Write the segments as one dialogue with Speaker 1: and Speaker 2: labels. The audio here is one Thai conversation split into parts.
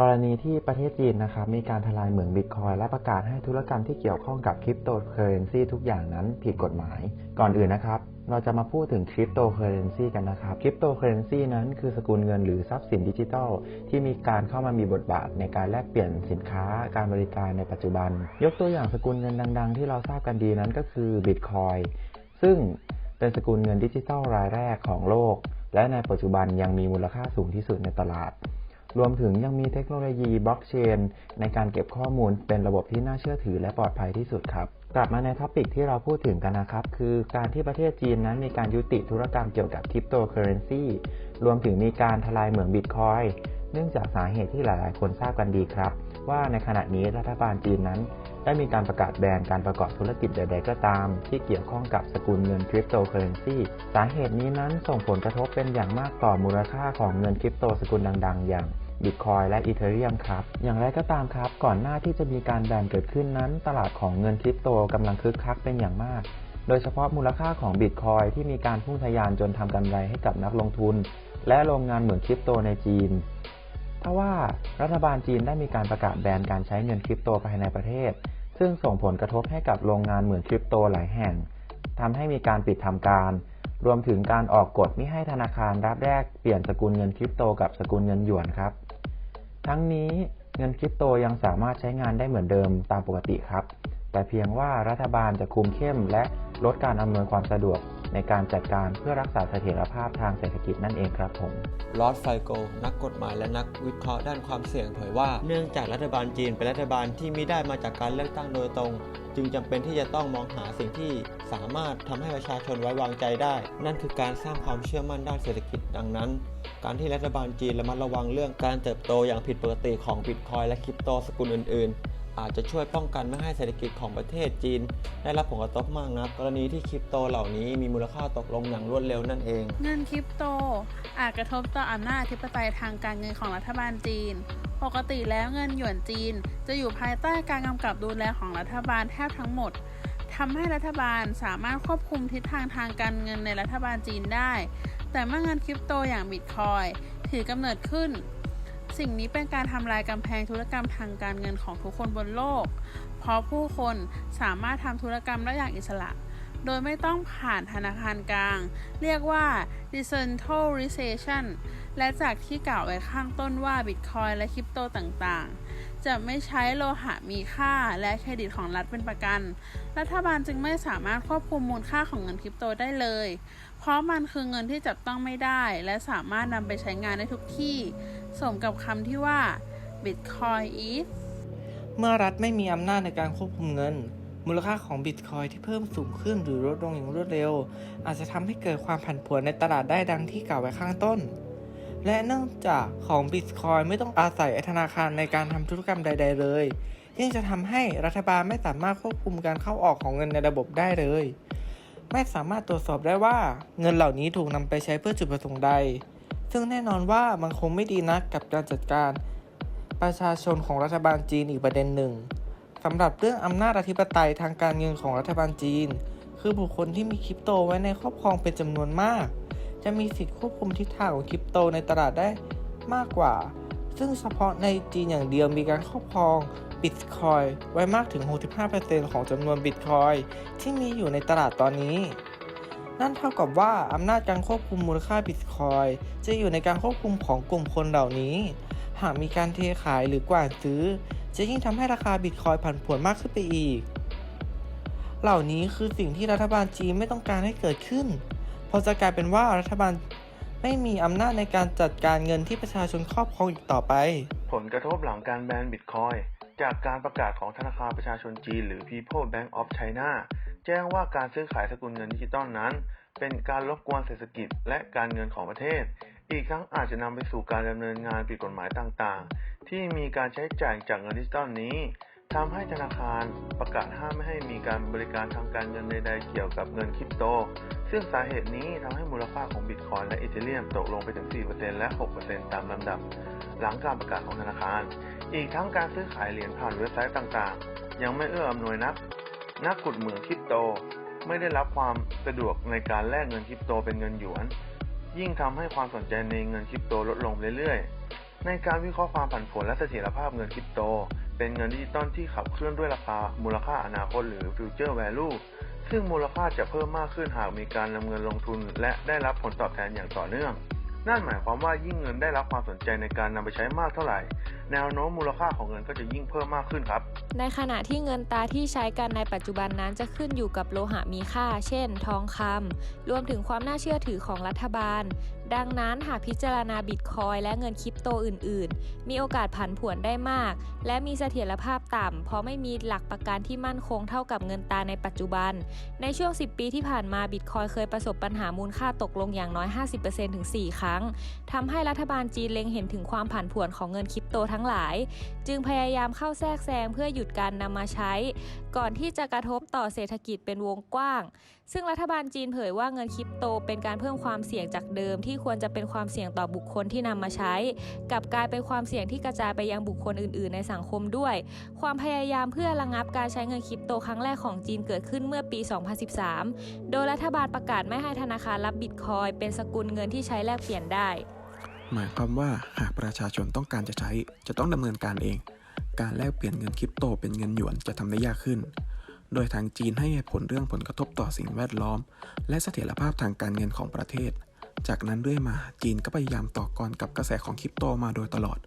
Speaker 1: กรณีที่ประเทศจีนนะครับมีการทลายเหมืองบิตคอยและประกาศให้ธุรกรรมที่เกี่ยวข้องกับคริปโตเคอเรนซีทุกอย่างนั้นผิดกฎหมาย ก่อนอื่นนะครับ เราจะมาพูดถึงคริปโตเคอเรนซีกันนะครับคริปโตเคอเรนซีนั้นคือสกุลเงินหรือทรัพย์สินดิจิทัล ที่มีการเข้ามามีบทบาทในการแลกเปลี่ยนสินค้า การบริการในปัจจุบัน ยกตัวอย่างสกุลเงินดัง ๆ ที่เราทราบกันดีนั้นก็คือบิตคอยซึ่งเป็นสกุลเงินดิจิทัลรายแรกของโลก และในปัจจุบันยังมีมูลค่าสูงที่สุดในตลาด รวมถึงยังมีเทคโนโลยีบล็อกเชนในการเก็บข้อมูลเป็นระบบที่น่าเชื่อถือและปลอดภัยที่สุดครับ กลับมาในท็อปิกที่เราพูดถึงกันนะครับ คือการที่ประเทศจีนนั้นมีการยุติธุรกรรมเกี่ยวกับคริปโตเคอเรนซีรวมถึงมีการทลายเหมืองบิตคอยเนื่องจากสาเหตุที่หลาย ๆ คนทราบกันดีครับ ว่าในขณะนี้รัฐบาลจีนนั้น ได้มีการประกาศแบนการประกอบธุรกิจใด ๆ ก็ตาม ที่เกี่ยวข้องกับสกุลเงินคริปโตเคอเรนซีสาเหตุนี้นั้นส่งผลกระทบเป็นอย่างมากต่อมูลค่าของเงินคริปโตสกุลดัง ๆ อย่าง บิตคอยและอีเธเรียมครับ อย่างไรก็ตามครับ ก่อนหน้าที่จะมีการแบนเกิดขึ้นนั้น ตลาดของเงินคริปโตกำลังคึกคักเป็นอย่างมาก โดยเฉพาะมูลค่าของบิตคอยที่มีการพุ่งทะยานจนทำกำไรให้กับนักลงทุน และโรงงานเหมืองคริปโตในจีนทว่ารัฐบาลจีนได้มีการประกาศแบนการใช้เงินคริปโตภายในประเทศ ซึ่งส่งผลกระทบให้กับโรงงานเหมืองคริปโตหลายแห่งทำให้มีการปิดทำการรวมถึงการออกกฎไม่ให้ธนาคารรับแลกเปลี่ยนสกุลเงินคริปโตกับสกุลเงินหยวนครับ ทั้งนี้เงินคริปโตยังสามารถใช้งานได้เหมือนเดิมตามปกติครับ แต่เพียงว่ารัฐบาลจะคุมเข้มและลดการอำนวยความสะดวกในการจัดการเพื่อรักษาเสถียรภาพทางเศรษฐกิจนั่นเองครับผม
Speaker 2: ลอร์ดไฟโก นักกฎหมายและนักวิเคราะห์ด้านความเสี่ยงเผยว่า เนื่องจากรัฐบาลจีนเป็นรัฐบาลที่ไมิได้มาจากการเลือกตั้งโดยตรง จึงจำเป็นที่จะต้องมองหาสิ่งที่สามารถทำให้ประชาชนไว้วางใจได้ นั่นคือการสร้างความเชื่อมั่นด้านเศรษฐกิจดังนั้น การที่รัฐบาลจีนระมัดระวังเรื่องการเติบโตอย่างผิดปกติของบิตคอยและคริปโตสกุลอื่นๆ อาจจะช่วยป้องกันไม่ให้เศรษฐกิจของประเทศจีน ได้รับผลกระทบมากนักกรณีที่คริปโตเหล่านี้มีมูลค่าตกลงอย่างรวดเร็วนั่นเอง
Speaker 3: เงินคริปโต อาจกระทบต่ออำนาจอธิปไตยทางการเงินของรัฐบาลจีน ปกติแล้วเงินหยวนจีน จะอยู่ภายใต้การกำกับดูแลของรัฐบาลแทบทั้งหมดทำให้รัฐบาลสามารถควบคุมทิศทางทางการเงินในรัฐบาลจีนได้ แต่เมื่อเงินคริปโตอย่างบิตคอยถือกำเนิดขึ้น สิ่งนี้เป็นการทำลายกำแพงธุรกรรมทางการเงินของทุกคนบนโลก เพราะผู้คนสามารถทำธุรกรรมได้อย่างอิสระ โดยไม่ต้องผ่านธนาคารกลาง เรียกว่า decentralization และจากที่กล่าวไว้ข้างต้นว่า Bitcoin และคริปโตต่างๆ จะไม่ใช้โลหะมีค่าและเครดิตของรัฐเป็นประกัน รัฐบาลจึงไม่สามารถควบคุมมูลค่าของเงินคริปโตได้เลย เพราะมันคือเงินที่จับต้องไม่ได้ และสามารถนำไปใช้งานได้ทุกที่ สมกับคำที่ว่า Bitcoin is
Speaker 4: เมื่อรัฐไม่มีอำนาจในการควบคุมเงิน มูลค่าของบิตคอยที่เพิ่มสูงขึ้นหรือลดลงอย่างรวดเร็ว อาจจะทำให้เกิดความผันผวนในตลาดได้ดังที่กล่าวไว้ข้างต้น และเนื่องจากของบิตคอยไม่ต้องอาศัยธนาคารในการทำธุรกรรมใด ๆ เลยยิ่งจะทำให้รัฐบาลไม่สามารถควบคุมการเข้าออกของเงินในระบบได้เลย ไม่สามารถตรวจสอบได้ว่า เงินเหล่านี้ถูกนำไปใช้เพื่อจุดประสงค์ใด ซึ่งแน่นอนว่ามันคงไม่ดีนักกับการจัดการ ประชาชนของรัฐบาลจีนอีกประเด็นหนึ่งสำหรับเรื่องอำนาจอธิปไตยทางการเงินของรัฐบาลจีน คือบุคคลที่มีคริปโตไว้ในครอบครองเป็นจำนวนมาก จะมีสิทธิควบคุมทิศทางของคริปโตในตลาดได้มากกว่า ซึ่งเฉพาะในจีนอย่างเดียวมีการครอบครอง บิตคอยไว้มากถึง 65%ของจำนวนบิตคอยที่มีอยู่ในตลาดตอนนี้ นั่นเท่ากับว่าอำนาจการควบคุมมูลค่าบิตคอยจะอยู่ในการควบคุมของกลุ่มคนเหล่านี้ หากมีการเทขายหรือกว่าซื้อ จะยิ่งทำให้ราคาบิตคอยผันผวนมากขึ้นไปอีก เหล่านี้คือสิ่งที่รัฐบาลจีนไม่ต้องการให้เกิดขึ้น เพราะจะกลายเป็นว่ารัฐบาลไม่มีอำนาจในการจัดการเงินที่ประชาชนครอบครองอีกต่อไป
Speaker 5: ผลกระทบหลังการแบนบิตคอย จากการประกาศของธนาคารประชาชนจีน หรือ People Bank of China แจ้งว่าการซื้อขายสกุลเงินดิจิตอลนั้น เป็นการรบกวนเศรษฐกิจและการเงินของประเทศ อีกทั้งอาจจะนำไปสู่การดำเนินงานผิดกฎหมายต่างๆ ที่มีการใช้จ่ายจากเงินดิจิตอลนี้ทำให้ธนาคารประกาศห้ามไม่ให้มีการบริการทางการเงินใดๆเกี่ยวกับเงินคริปโต ซึ่งสาเหตุนี้ทำให้มูลค่าของบิตคอยและอีเธเรียมตกลงไปถึง 4%และ 6%ตามลำดับ หลังการประกาศของธนาคาร อีกทั้งการซื้อขายเหรียญผ่านเว็บไซต์ต่างๆ ยังไม่เอื้ออำนวยนัก นักขุดเหมืองคริปโต ไม่ได้รับความสะดวกในการแลกเงินคริปโตเป็นเงินหยวน ยิ่งทำให้ความสนใจในเงินคริปโตลดลงเรื่อยๆ ในการวิเคราะห์ความผันผวนและเสถียรภาพเงินคริปโต เป็นเงินดิจิตอลที่ขับเคลื่อนด้วยราคามูลค่าอนาคตหรือ future value ซึ่งมูลค่าจะเพิ่มมากขึ้นหากมีการนำเงินลงทุน และได้รับผลตอบแทนอย่างต่อเนื่อง นั่นหมายความว่ายิ่งเงินได้รับความสนใจในการนำไปใช้มากเท่าไหร่ แนวโน้มมูลค่าของเงินก็จะยิ่งเพิ่มมากขึ้นครับ
Speaker 6: ในขณะที่เงินตราที่ใช้กันในปัจจุบันนั้นจะขึ้นอยู่กับโลหะมีค่า เช่น ทองคำรวมถึงความน่าเชื่อถือของรัฐบาล ดังนั้นหากพิจารณาบิตคอยและเงินคริปโตอื่นๆ มีโอกาสผันผวนได้มาก และมีเสถียรภาพต่ำ เพราะไม่มีหลักประกันที่มั่นคงเท่ากับเงินตราในปัจจุบัน ในช่วง 10 ปีที่ผ่านมาบิตคอยเคยประสบปัญหามูลค่าตกลงอย่างน้อย 50%ถึง 4 ครั้งทำให้รัฐบาลจีนเล็งเห็นถึงความผันผวนของเงินคริปโตทั้งหลาย จึงพยายามเข้าแทรกแซงเพื่อหยุดการนำมาใช้ ก่อนที่จะกระทบต่อเศรษฐกิจเป็นวงกว้าง ซึ่งรัฐบาลจีนเผยว่าเงินคริปโตเป็นการเพิ่มความเสี่ยงจากเดิมที่ควรจะเป็นความเสี่ยงต่อบุคคลที่นำมาใช้กลับกลายเป็นความเสี่ยงที่กระจายไปยังบุคคลอื่น ๆ ในสังคมด้วย ความพยายามเพื่อระงับการใช้เงินคริปโตครั้งแรกของจีนเกิดขึ้นเมื่อปี 2013 โดยรัฐบาลประกาศไม่ให้ธนาคารรับบิตคอยเป็นสกุลเงินที่ใช้แลกเปลี่ยนได้
Speaker 7: หมายความว่าหากประชาชนต้องการจะใช้ จะต้องดำเนินการเอง การแลกเปลี่ยนเงินคริปโตเป็นเงินหยวนจะทำได้ยากขึ้น โดยทางจีนให้เหตุผลเรื่องผลกระทบต่อสิ่งแวดล้อม และเสถียรภาพทางการเงินของประเทศ จากนั้นเรื่อยมาจีนก็พยายามต่อกรกับกระแสของคริปโตมาโดยตลอด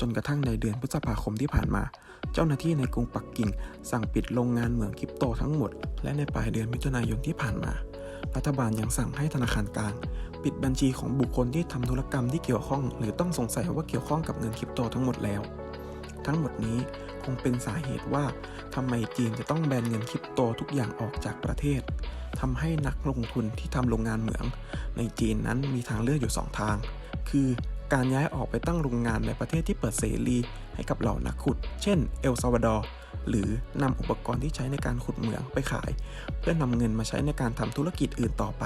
Speaker 7: จนกระทั่งในเดือนพฤษภาคมที่ผ่านมา เจ้าหน้าที่ในกรุงปักกิ่ง สั่งปิดโรงงานเหมืองคริปโตทั้งหมด และในปลายเดือนมิถุนายนที่ผ่านมา รัฐบาลยังสั่งให้ธนาคารกลาง ปิดบัญชีของบุคคลที่ทำธุรกรรมที่เกี่ยวข้อง หรือต้องสงสัยว่าเกี่ยวข้องกับเงินคริปโตทั้งหมดแล้ว ทั้งหมดนี้คงเป็นสาเหตุว่าทำไมจีนจะต้องแบนเงินคริปโตทุกอย่างออกจากประเทศ ทำให้นักลงทุนที่ทำโรงงานเหมือง ในจีนนั้นมีทางเลือกอยู่ 2 ทาง คือการย้ายออกไปตั้งโรงงานในประเทศที่เปิดเสรีให้กับเหล่านักขุด เช่น เอลซาวาดอร์ หรือนำอุปกรณ์ที่ใช้ในการขุดเหมืองไปขาย เพื่อนำเงินมาใช้ในการทำธุรกิจอื่นต่อไป